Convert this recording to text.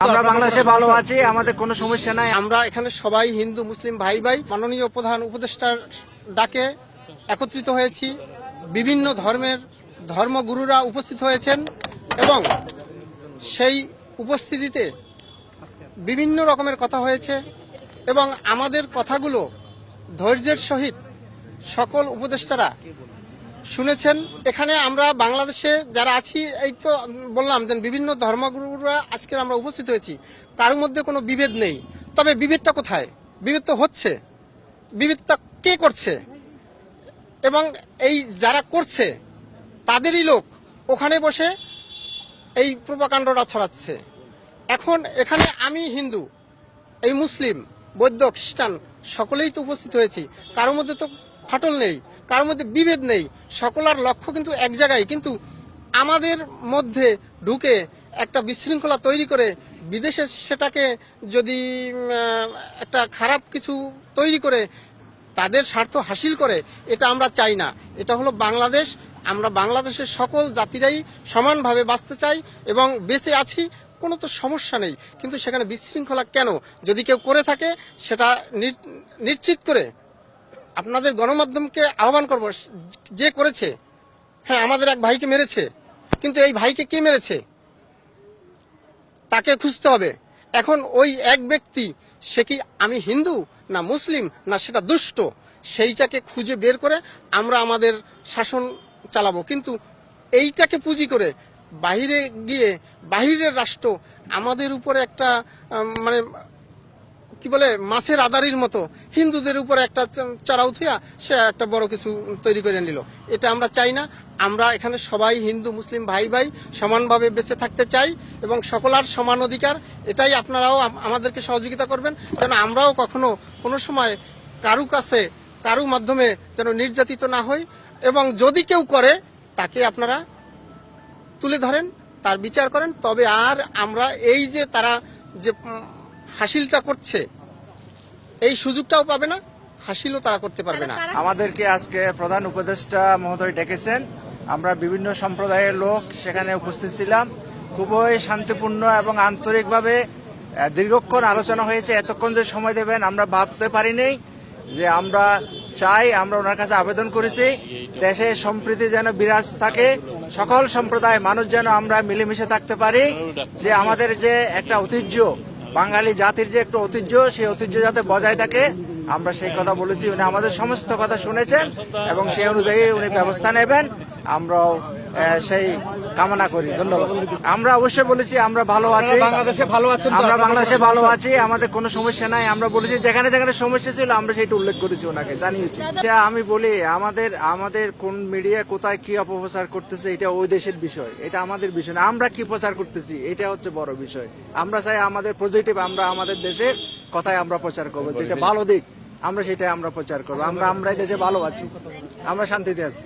আমরা বাংলাদেশে ভালো আছি, আমাদের কোনো সমস্যা নাই। আমরা এখানে সবাই হিন্দু, মুসলিম, ভাই ভাই, মাননীয় প্রধান উপদেষ্টার ডাকে একত্রিত হয়েছি। বিভিন্ন ধর্মের ধর্মগুরুরা উপস্থিত হয়েছেন এবং সেই উপস্থিতিতে বিভিন্ন রকমের কথা হয়েছে এবং আমাদের কথাগুলো ধৈর্যের সহিত সকল উপদেষ্টারা শুনেছেন, এখানে আমরা বাংলাদেশে যারা আছি, এই তো বললাম যে বিভিন্ন ধর্মগুরুরা আজকে আমরা উপস্থিত হয়েছি, তার মধ্যে কোনো বিভেদ নেই। তবে বিভেদটা কোথায়? বিভেদ তো হচ্ছে। বিভেদটা কে করছে? এবং এই যারা করছে, তাদেরই লোক ওখানে বসে এই প্রপাকাণ্ডটা ছড়াচ্ছে। এখন এখানে আমি হিন্দু, এই মুসলিম, বৌদ্ধ, খ্রিস্টান, সকলেই তো উপস্থিত হয়েছি। কারোর মধ্যে তো ফাটল নেই, কারোর মধ্যে বিভেদ নেই সকলার লক্ষ্য কিন্তু এক জায়গায়। কিন্তু আমাদের মধ্যে ঢুকে একটা বিশৃঙ্খলা তৈরি করে বিদেশে সেটাকে যদি একটা খারাপ কিছু তৈরি করে, তাদের স্বার্থ হাসিল করে, এটা আমরা চাই না। এটা হলো বাংলাদেশ। আমরা বাংলাদেশের সকল জাতিরাই সমানভাবে বাঁচতে চাই এবং বেঁচে আছি, কোনো তো সমস্যা নেই। কিন্তু সেখানে বিশৃঙ্খলা কেন? যদি কেউ করে থাকে, সেটা নিশ্চিত করে আপনাদের গণমাধ্যমকে আহ্বান করব, যে করেছে হ্যাঁ আমাদের এক ভাইকে মেরেছে, কিন্তু এই ভাইকে কে মেরেছে? তাকে খুঁজতে হবে। এখন ওই এক ব্যক্তি, সে কি আমি হিন্দু, না মুসলিম, না সেটা দুষ্ট, সেইটাকে খুঁজে বের করে আমরা আমাদের শাসন চালাবো। কিন্তু এইটাকে পুঁজি করে বাইরে গিয়ে, বাহিরের রাষ্ট্র আমাদের উপরে একটা মানে কি বলে, মাছের আদারির মতো। হিন্দুদের উপর একটা চড়াও থুয়া সে একটা বড় কিছু তৈরি করে নিল। এটা আমরা চাই না। আমরা এখানে সবাই হিন্দু, মুসলিম ভাই ভাই সমানভাবে বেঁচে থাকতে চাই এবং সকলার সমান অধিকার। এটাই আপনারাও আমাদেরকে সহযোগিতা করবেন যেন আমরাও কখনো কোনো সময় কারু কাছে, কারু মাধ্যমে যেন নির্যাতিত না হই এবং যদি কেউ করে, তাকে আপনারা তুলে ধরেন, তার বিচার করেন। তবে আর আমরা এই যে তারা যে হাসিলটা করছে এই সুযোগটাও পাবে না হাসিলও তারা করতে পারবে না। আমাদেরকে আজকে প্রধান উপদেষ্টা মহোদয় ডেকেছেন। আমরা বিভিন্ন সম্প্রদায়ের লোক সেখানে উপস্থিত ছিলাম। খুবই শান্তিপূর্ণ এবং আন্তরিকভাবে দীর্ঘক্ষণ আলোচনা হয়েছে এতক্ষণ যে সময় দেবেন আমরা ভাবতে পারিনি যে আমরা চাই আমরা ওনার কাছে আবেদন করেছি দেশে সম্প্রীতি যেন বিরাজ থাকে সকল সম্প্রদায় মানুষ যেন আমরা মিলেমিশে থাকতে পারি যে আমাদের যে একটা ঐতিহ্য বাঙালি জাতির যে একটা ঐতিহ্য, সেই ঐতিহ্য যাতে বজায় থাকে, আমরা সেই কথা বলেছি। উনি আমাদের সমস্ত কথা শুনেছেন এবং সেই অনুযায়ী উনি ব্যবস্থা নেবেন। আমরাও সেই কামনা করি ধন্যবাদ। আমরা অবশ্যই বলেছি আমরা ভালো আছি। বাংলাদেশে ভালো আছেন আমরা বাংলাদেশে ভালো আছি আমাদের কোনো সমস্যা নাই। আমরা বলেছি যেখানে যেখানে সমস্যা ছিল আমরা সেটা উল্লেখ করেছি ওনাকে জানিয়েছি। এটা আমি বলি আমাদের আমাদের কোন মিডিয়া কোথায় কি অপপ্রচার করতেছে এটা ওই দেশের বিষয়। এটা আমাদের বিষয় না। আমরা কি প্রচার করতেছি এটা হচ্ছে বড় বিষয়। আমরা চাই আমাদের পজিটিভ আমরা আমাদের দেশের কথাই আমরা প্রচার করব যেটা ভালো দিক আমরা সেটাই আমরা প্রচার করব। আমরা আমরা এই দেশে ভালো আছি আমরা শান্তিতে আছি।